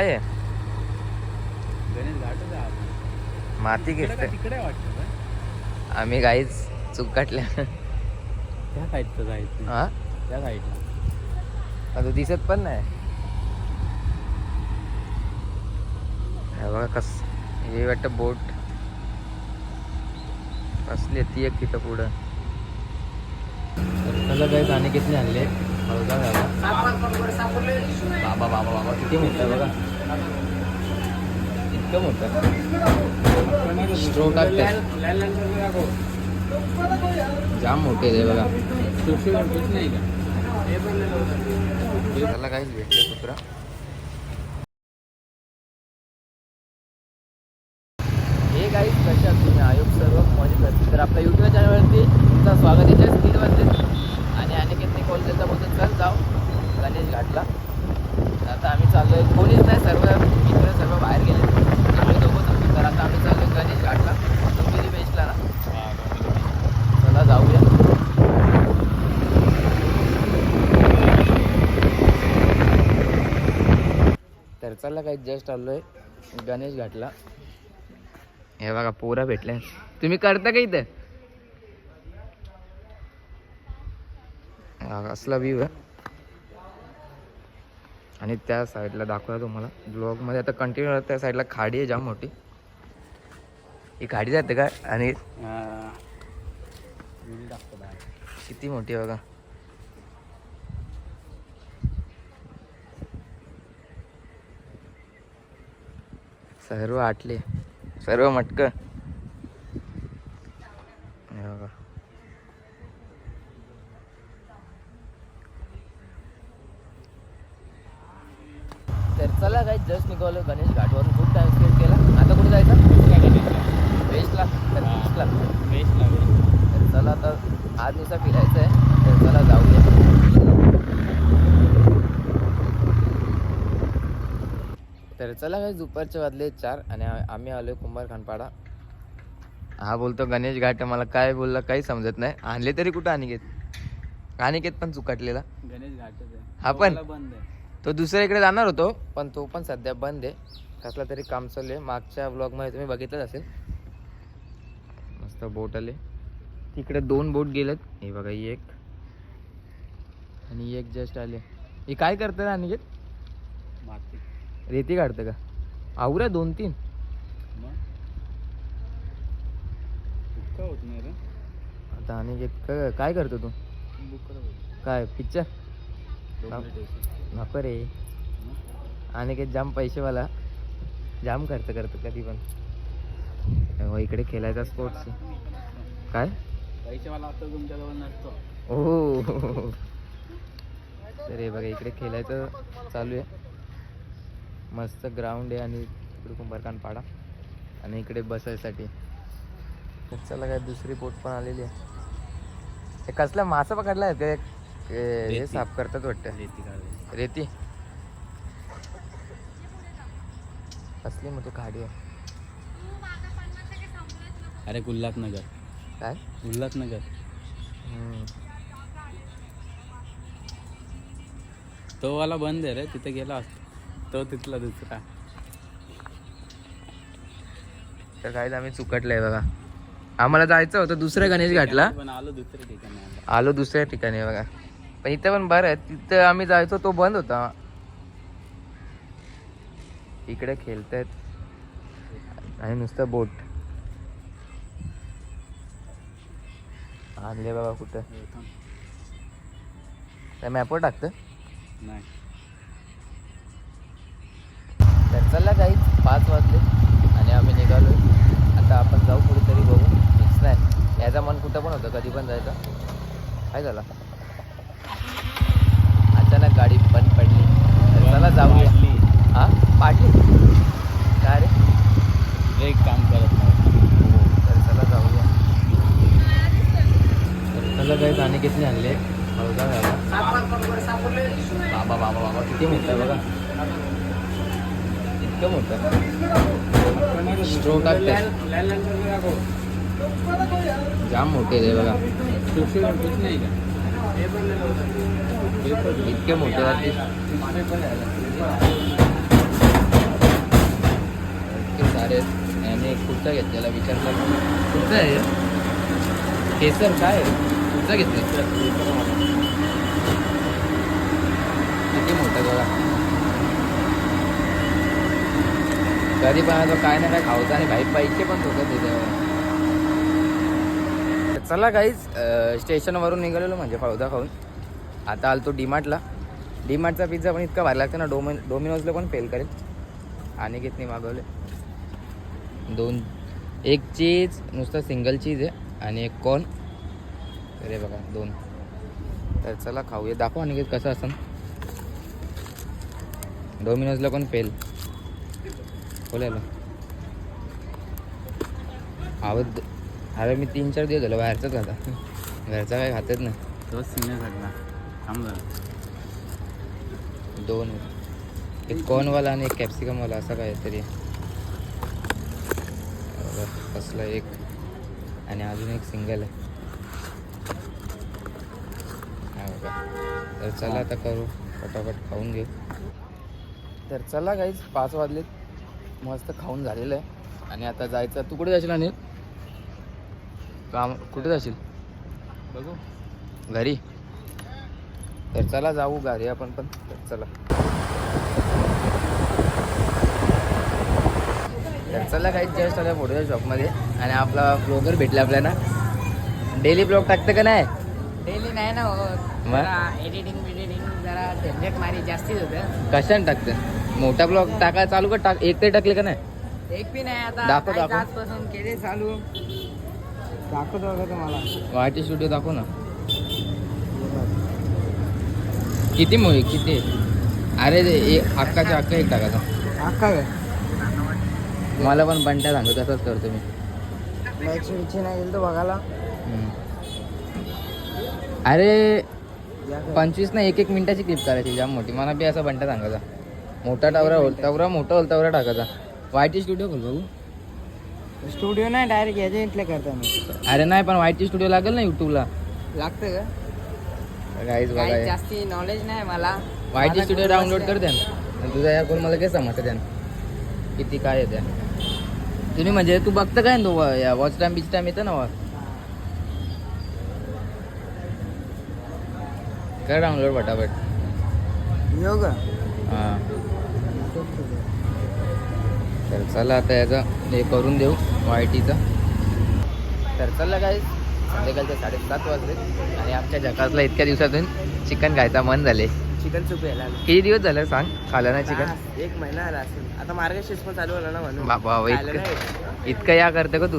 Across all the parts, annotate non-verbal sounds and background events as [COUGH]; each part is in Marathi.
काय आहे. माती का- तिकडे वाटतं? आम्ही गाईच चूक काटल्या त्या साईडचं जायचं हा? त्या साईडला. आता दिसत पण नाही. बघा कस हे वाटतं बोट. कसली ती एक तिथं पुढं. त्याला काही गाणे किती आणले? बाबा बाबा बाबा किती मोठं बघा. इतकं मोठं स्ट्रो टाकते जाम मोठे आहे बघा. नाही का? त्याला काहीच भेटलं कुत्रा हे काही कसे आहात तुम्ही आयोग सर्व मजेत असतील तर आपल्या युट्यूब चॅनलवरती तुमचं स्वागत आहे जस्ट स्क्रीनवरती आणि अनेकेतने कॉल केला बोलतो चल जाऊ गणेश घाटला आता आम्ही चाललोय कोणीच नाही सर्व मित्र सर्व बाहेर गेले आम्ही दोघं थांबलो. तर आता आम्ही चाललोय गणेश घाटला डोंबिवली बेस्टला ना चला जाऊया तर चला काही जस्ट आलोय. गणेश घाटला. हे बघा पोरा भेटल्या तुम्ही करता का इथं? हा, असला व्ह्यू आहे. आणि त्या साईडला दाखवला तुम्हाला. ब्लॉगमध्ये आता कंटिन्यू त्या साईडला खाडी आहे जाम मोठी. ही खाडी जाते का? आणि किती मोठी आहे बघा. सर्व आटले. सर्व मटक. तर चला काय जस्ट निघालो गणेश घाटवरून. खूप टाइम स्पेंड केला. आता कुठे जायचं? वेस्टला. तर तर चला आता आज दिवसा फिरायचं आहे. तर चला जाऊया. तर चला काही दुपारचे वाजले चार आणि आम्ही आलोय कुंभार खानपाडा. हा बोलतो गणेश घाट मला काय बोलला काही समजत नाही. आणले तरी कुठं अनिकेत? अनिकेत पण चुकाटलेला. गणेश आहे हा पण? तो बंद आहे. तो दुसऱ्या इकडे जाणार होतो पण तो पण सध्या बंद आहे. कसला तरी काम चालू आहे. मागच्या ब्लॉगमध्ये तुम्ही बघितलंच असेल. मस्त बोट आले. तिकडे दोन बोट गेलेत. हे बघा ही एक. आणि एक जस्ट आले. हे काय करतं रे अनिकेत? माती. रेती काढतं का? आवऱ्या दोन तीन. होत नाही रे. आता अनिकेत क- काय करतो तू? काय पिक्चर? नको. रे. अनिकेत जाम पैसेवाला जाम खर्च करतो कधी पण. हो इकडे खेळायचा स्पोर्ट्स. काय? पैसेवाला आता तुमच्याजवळ नसतो. ओ तर हे बघा इकडे खेळायचं चालू आहे. मस्त ग्राउंड आहे आणि इकडे कुंभारकान पाडा आणि इकडे बसायसाठी. चला काय दुसरी बोट पण आलेली आहे. हे कसला मासा पकडला आहे ते हे. साफ करतात वाटतं. रेती रेती? कसली मोठी खाडी आहे. अरे उल्हासनगर काय? उल्हासनगर. तो वाला बंद आहे रे तिथे गेला असतो. तो तिथला दुसरा. तर काय आम्ही चुकटलंय बघा. आम्हाला जायचं होतं दुसऱ्या गणेश घाटला. पण आलो दुसऱ्या ठिकाणी आलो दुसऱ्या ठिकाणी बघा. पण इथं पण बरं आहे. तिथं आम्ही जायचो तो बंद होता. इकडे खेळतायत. आणि नुसतं बोट. आणले बाबा कुठं? मॅपवर टाकतं? नाही. चला काही पाच वाजले आणि आम्ही निघालो आता आपण जाऊ कुठेतरी बघू. फिक्स नाही याचा मन कुठं पण होतं कधी पण जायचं. काय झालं? अचानक गाडी बंद पडली. तर चला जाऊया. वाढली. हा? पाडली? काय रे? ब्रेक काम करत नाही तर चला जाऊया. चला काही गाणे किती आणले? बाबा बाबा बाबा किती मोठं आहे बघा. इतकं मोठं स्ट्रो टाकते जाम मोठे आहे बघा नाही का इतके मोठे इतके सारे याने कुठचा घेतलेला विचारला कुठचा आहे? केसर काय आहे? कुठचा घेतला किती मोठा बघा कधी पण तो काय ना काय खावता आणि भाई पैसे पण सोबत त्याच्यावर चला काहीच स्टेशनवरून निघालेलो म्हणजे फावदा खाऊन. आता आलो तो डीमार्टला. डीमार्टचा पिझ्झा पण इतका भारी लागतो ना डोमिन डोमिनोजला पण फेल करेल. आणि कितनी मागवले? दोन एक चीज नुसतं सिंगल चीज आहे आणि एक कॉर्न अरे बघा दोन. तर चला खाऊया. दाखवा आणि कसं असं डोमिनोजला पण फेल बोलायला आवड अरे मी तीन चार दिवस झालो बाहेरचाच खाता घरचा काय खातच नाही. तोच सिग्नल लागला थांब जरा. दोन. एक कॉर्नवाला आणि एक कॅप्सिकमवाला असा काय तरी कसला एक. आणि अजून एक सिंगल आहे. हा. तर चला आता करू. पटापट खाऊन घेऊ. तर चला काहीच पाच वाजलेत. मस्त खाऊन झालेलं आहे. आणि आता जायचं तू कुठे जाशील अनिल? काम कुठे जाशील? बघू. घरी. तर चला जाऊ घरी आपण पण. तर चला. तर चला काही जस्ट आल्या फोटोच्या शॉपमध्ये आणि आपला ब्लॉगर भेटला आपल्याला. डेली ब्लॉग टाकतं का नाही? डेली नाही ना? जरा एडिटिंग बिडिटिंग जरा झंझट मारी जास्तीच होतं. कशाने टाकतं? मोठा ब्लॉग टाका चालू कर. टाक एक तरी टाकले का नाही? एक बी नाही आता. दाखव, काहीच दाखव. आजपासून केले चालू. दाखवतो बघा तुम्हाला. वाटी स्टुडिओ दाखव ना. किती मोही किती? अरे ते ए- अक्काच्या अक्का एक टाकायचा अख्खा काय मला पण बंट्या सांगतो तसंच करतो मी. नाही गेलो बघायला. अरे पंचवीस ना एक एक मिनिटाची क्लिप करायची जाम मोठी. मला बी असा बंटा सांगायचा मोठा टावरा होल तवरा मोठा होल तवरा टाकायचा. वायटी स्टुडिओ खोल बघू स्टुडिओ नाही डायरेक्ट याच्या इथले करतो मी अरे नाही पण वायटी स्टुडिओ लागेल ना युट्यूबला लागतं का? काहीच काही बघा जास्ती नॉलेज नाही मला. YT studio download? कर द्या तुझा या कोण मला काय समजतं द्या किती काय येते तुम्ही म्हणजे तू बघतं काय तो या वॉच टाइम बिच टाइम येतं ना वा कर डाउनलोड पटापट का हां. तर चला आता याचं हे करून देऊ वाय टीचं तर चला काय संध्याकाळचे साडेसात वाजले आणि आमच्या जकासला इतक्या दिवसातून चिकन खायचा मन झाले चिकन सूप यायला किती दिवस झाले सांग? खाल्लं नाही चिकन? एक महिना आला असेल. आता मार्गशीर्ष पण चालू झाला ना म्हणून. बाबा खायला इतकं नाही. इतकं या करते का तू?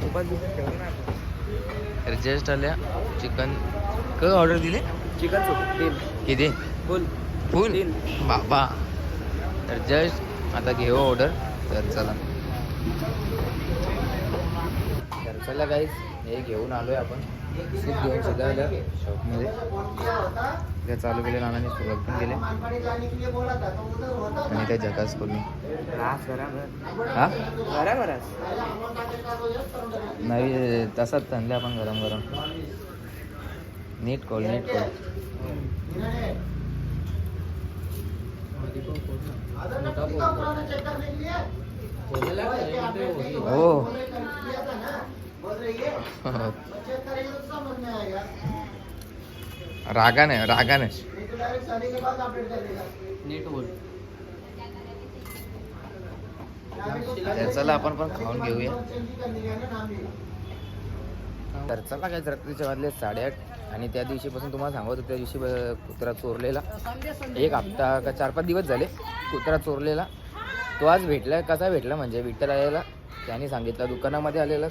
खूपच दिवस ठेवलं ना आपण. तर जस्ट आल्या. चिकन क ऑर्डर दिले? चिकन सूप तीन. किती? फुल. फुल? तीन. बाबा. तर जस्ट आता घेऊ ऑर्डर तर चला. तर चला काहीच हे घेऊन आलोय आपण. सूप घेऊन सुद्धा आलं. शॉपमध्ये ते चालू केले नानाने सुरुवात पण केले. आणि त्या जगास करून हा? नवी तसाच आणले आपण गरम गरम नीट खोल नीट खोल हो [LAUGHS] रागाने रागाने. चला आपण पण खाऊन घेऊया. तर चला काय रात्रीचे वाजले साडेआठ. आणि त्या दिवशीपासून तुम्हाला सांगत होतो त्या दिवशी कुत्रा चोरलेला. एक हप्ता का चार पाच दिवस झाले कुत्रा चोरलेला. तो आज भेटला कसा भेटला म्हणजे विठ्ठल आलेला त्याने सांगितलं दुकानामध्ये आलेला.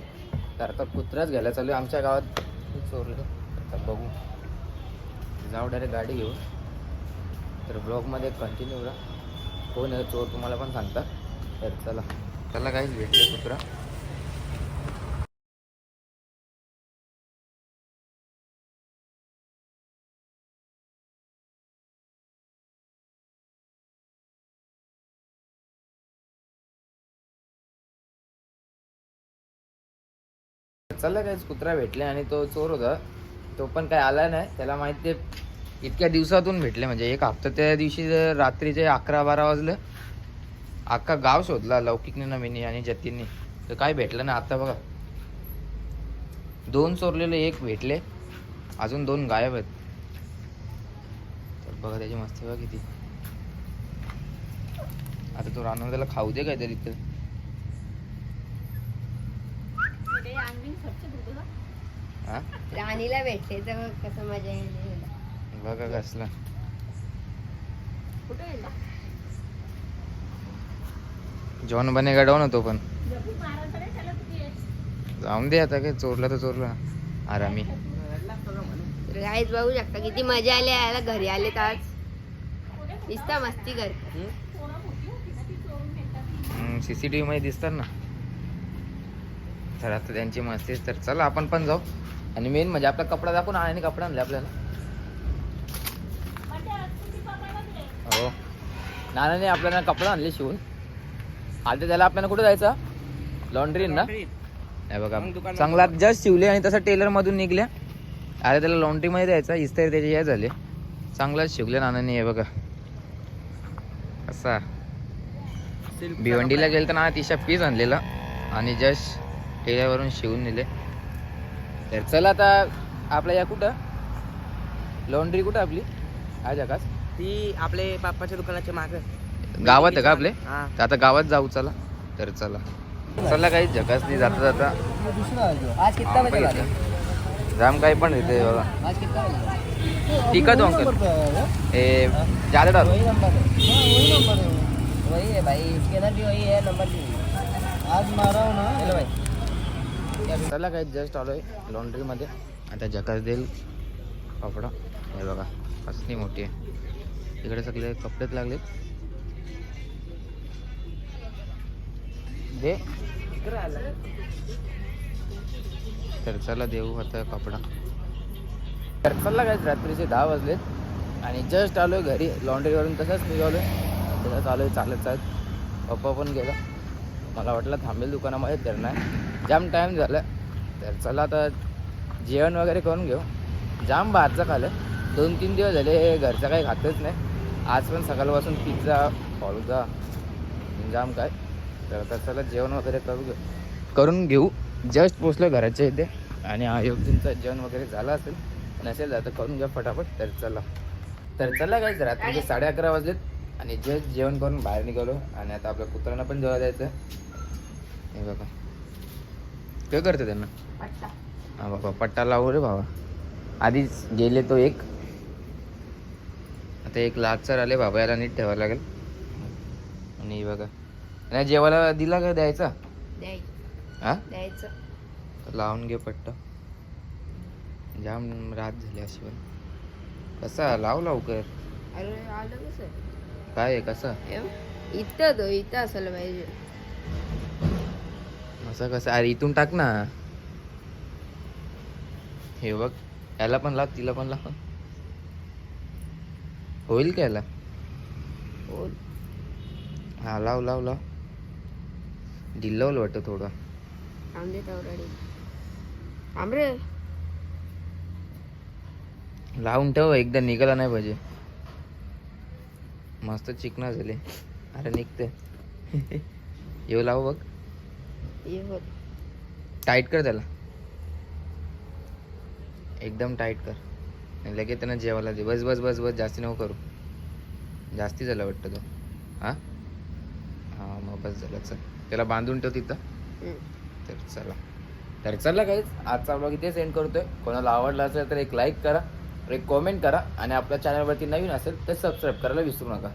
तर आता कुत्राच घ्यायला चालू आहे. आमच्या गावात चोरलं. तर बघू. जाऊ डायरेक्ट गाडी घेऊन. तर ब्लॉगमध्ये कंटिन्यू राहा कोण आहे चोर तुम्हाला पण सांगता. तर चला. चला काहीच भेटले कुत्रा. चला काहीच कुत्रा भेटले आणि तो चोर होता. तो पण काय आला नाही. त्याला माहिती आहे इतक्या दिवसातून भेटले. म्हणजे एक हप्ता त्या दिवशी रात्रीचे अकरा बारा वाजलं. अख्खा गाव शोधला लौकिकने नवीन आणि जतींनी. तर काय भेटलं ना आता बघा. दोन चोरलेले एक भेटले. अजून दोन गायब आहेत. तर बघा त्याची मस्ती बघा किती. आता तो राहणार त्याला खाऊ दे काहीतरी तर. हा? राणीला भेटले तर कसं मजा येईल बघा कसला. कुठे गेला? जॉन बनेगा डाऊन होतो पण. जाऊन दे आता काय चोरला तर चोरला. आरामी. गाईच बघू शकता किती मजा आली यायला. घरी आले तर आज दिसता मस्ती कर सीसीटीव्ही मध्ये दिसतात ना. तर आता त्यांची मस्ती. तर चला आपण पण जाऊ. आणि मेन म्हणजे आपला कपडा दाखवून आणि कपडा आणले आपल्याला. हो. नानाने आपल्याला कपडा आणले शिवून. आता त्याला आपल्याला कुठे जायचं? लॉन्ड्री ना? हे बघा चांगला जस्ट शिवले आणि तसं टेलर मधून निघल्या. अरे त्याला लॉन्ड्री मध्ये द्यायचा इस्त्री त्याचे हे झाले. चांगलाच शिवले नानाने हे बघा. असा. भिवंडीला गेलं तर ना तिशा पीस आणलेला. आणि जस्ट टेलरवरून शिवून नेले. तर चला आता आपल्या या कुठं? लॉन्ड्री कुठं आपली? आहे जगास ती आपले बाप्पाच्या दुकानाच्या माग. गावात आहे का आपले? हा. तर आता गावात जाऊ चला. तर चला. चला काही जगासली जाता जाता. आज. जाम काही पण येते बघा आज कितना टिका दो अंकल ए ज्यादा डालो वही नंबर है वही है भाई. इसके अंदर भी वही है नंबर भी आज मारा हूँ ना भाई. चला काय जस्ट आलोय लॉन्ड्री मध्ये. आता जकास देईल कपडा. हे बघा असली मोठी आहे. इकडे सगळे कपडेच लागले दे. तर चला देऊ आता कपडा. तर चला काय रात्रीचे दहा वाजलेत. आणि जस्ट आलोय घरी. लॉन्ड्रीवरून तसंच निघालोय. तसंच आलोय चालत चालत. पप्पा पण गेला. मला वाटलं थांबेल दुकानामध्ये तर नाही. जाम टाईम झाला. तर चला आता जेवण वगैरे करून घेऊ. जाम बाहेरचं खालं दोन तीन दिवस झाले घरचं काही खातच नाही. आज पण सकाळपासून पिझ्झा फॉलचा जाम काय. तर आता चला जेवण वगैरे करू घेऊ. करून घेऊ. जस्ट पोचलो घराच्या इथे. आणि आयोगजींचं जेवण वगैरे झालं असेल नसेल आता करून घ्या फटाफट. तर चला. तर चला काय रात्रीचे साडे अकरा वाजलेत आणि जस्ट जेवण करून बाहेर निघालो. आणि आता आपल्या कुत्र्यांना पण जेव्हा द्यायचं हे बघा. काय करते त्यांना. पट्टा. हा बाबा पट्टा लावू रे बाबा आधीच गेले तो एक. आता एक लाचर आले बाबा याला नीट ठेवायला लागेल. आणि बघा. आणि जेवायला दिला का द्यायचा? हा? लावून घे पट्टा. जाम रात झाली अशी पण. कसा? लाव लवकर. काय आहे कसा? इथं तो इथं असायला पाहिजे. असं कसं? अरे इथून टाक ना. हे बघ याला पण लाव तिला पण लाव. होईल का याला? हो लाव लाव लाव. ढिल्लवलं वाटतं थोडं. लावून ठेव एकदा निघाला नाही पाहिजे. मस्त चिकना झाले. अरे निघते. [LAUGHS] येऊ लाव बघ. टाईट कर त्याला. एकदम टाईट कर. लगेच त्यांना जेवायला दे. बस बस बस बस. जास्ती नको करू. जास्ती झालं वाटतं तो. हां? हां मग बस झालं. चल. त्याला बांधून ठेव तिथं. तर चला. तर चला काहीच आजचा ब्लॉग इथे सेंड करतोय. कोणाला आवडला असेल तर एक लाईक करा एक कॉमेंट करा. आणि आपल्या चॅनलवरती नवीन असेल तर सबस्क्राईब करायला विसरू नका.